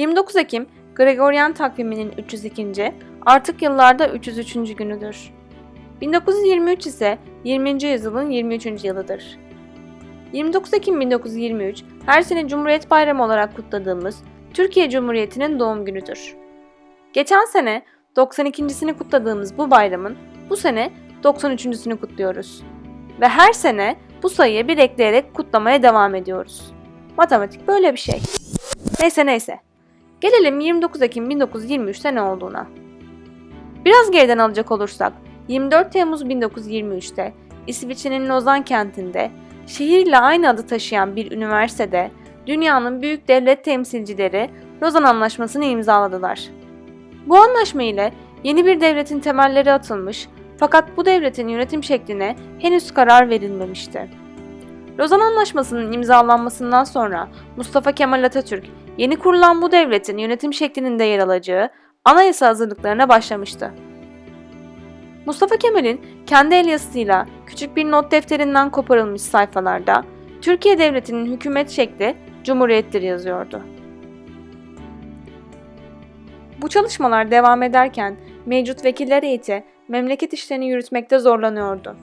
29 Ekim Gregorian takviminin 302. artık yıllarda 303. günüdür. 1923 ise 20. yüzyılın 23. yılıdır. 29 Ekim 1923 her sene Cumhuriyet Bayramı olarak kutladığımız Türkiye Cumhuriyeti'nin doğum günüdür. Geçen sene 92.sini kutladığımız bu bayramın bu sene 93.sünü kutluyoruz. Ve her sene bu sayıya bir ekleyerek kutlamaya devam ediyoruz. Matematik böyle bir şey. Neyse neyse. Gelelim 29 Ekim 1923'te ne olduğuna. Biraz geriden alacak olursak 24 Temmuz 1923'te İsviçre'nin Lozan kentinde şehirle aynı adı taşıyan bir üniversitede dünyanın büyük devlet temsilcileri Lozan Anlaşması'nı imzaladılar. Bu anlaşma ile yeni bir devletin temelleri atılmış fakat bu devletin yönetim şekline henüz karar verilmemişti. Lozan Anlaşması'nın imzalanmasından sonra Mustafa Kemal Atatürk yeni kurulan bu devletin yönetim şeklinin yer alacağı anayasa hazırlıklarına başlamıştı. Mustafa Kemal'in kendi el yazısıyla küçük bir not defterinden koparılmış sayfalarda Türkiye Devleti'nin hükümet şekli Cumhuriyettir yazıyordu. Bu çalışmalar devam ederken mevcut vekiller heyeti memleket işlerini yürütmekte zorlanıyordu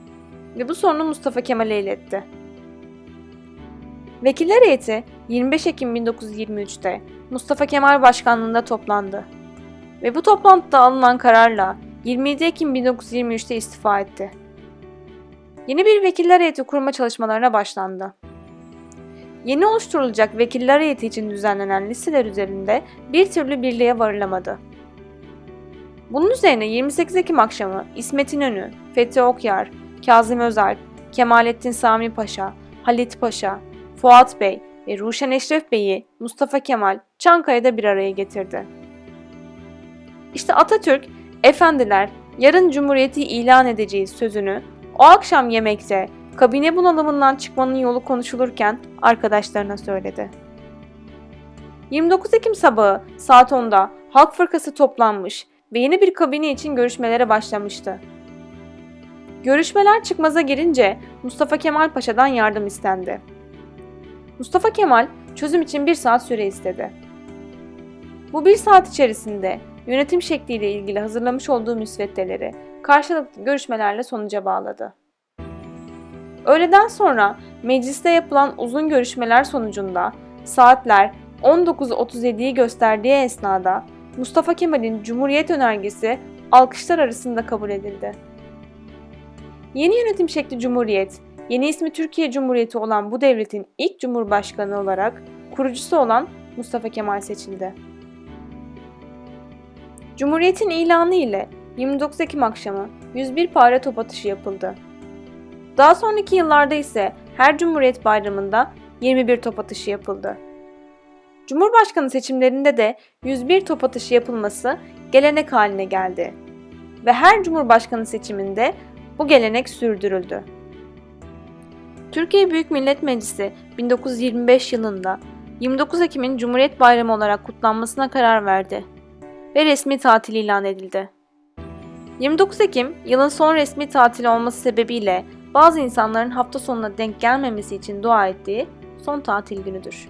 ve bu sorunu Mustafa Kemal'e iletti. Vekiller heyeti 25 Ekim 1923'te Mustafa Kemal başkanlığında toplandı ve bu toplantıda alınan kararla 27 Ekim 1923'te istifa etti. Yeni bir vekiller heyeti kurma çalışmalarına başlandı. Yeni oluşturulacak vekiller heyeti için düzenlenen listeler üzerinde bir türlü birliğe varılamadı. Bunun üzerine 28 Ekim akşamı İsmet İnönü, Fethi Okyar, Kazım Özalp, Kemalettin Sami Paşa, Halit Paşa, Fuat Bey ve Ruşen Eşref Bey'i Mustafa Kemal Çankaya'da bir araya getirdi. İşte Atatürk, efendiler yarın Cumhuriyeti ilan edeceğiz sözünü o akşam yemekte kabine bunalımından çıkmanın yolu konuşulurken arkadaşlarına söyledi. 29 Ekim sabahı saat 10'da Halk Fırkası toplanmış ve yeni bir kabine için görüşmelere başlamıştı. Görüşmeler çıkmaza girince Mustafa Kemal Paşa'dan yardım istendi. Mustafa Kemal çözüm için bir saat süre istedi. Bu bir saat içerisinde yönetim şekliyle ilgili hazırlamış olduğu müsveddeleri karşılıklı görüşmelerle sonuca bağladı. Öğleden sonra mecliste yapılan uzun görüşmeler sonucunda saatler 19.37'yi gösterdiği esnada Mustafa Kemal'in Cumhuriyet önergesi alkışlar arasında kabul edildi. Yeni yönetim şekli Cumhuriyet, yeni ismi Türkiye Cumhuriyeti olan bu devletin ilk cumhurbaşkanı olarak kurucusu olan Mustafa Kemal seçildi. Cumhuriyetin ilanı ile 29 Ekim akşamı 101 pare top atışı yapıldı. Daha sonraki yıllarda ise her Cumhuriyet Bayramı'nda 21 top atışı yapıldı. Cumhurbaşkanı seçimlerinde de 101 top atışı yapılması gelenek haline geldi ve her Cumhurbaşkanı seçiminde bu gelenek sürdürüldü. Türkiye Büyük Millet Meclisi 1925 yılında 29 Ekim'in Cumhuriyet Bayramı olarak kutlanmasına karar verdi ve resmi tatil ilan edildi. 29 Ekim yılın son resmi tatili olması sebebiyle bazı insanların hafta sonuna denk gelmemesi için dua ettiği son tatil günüdür.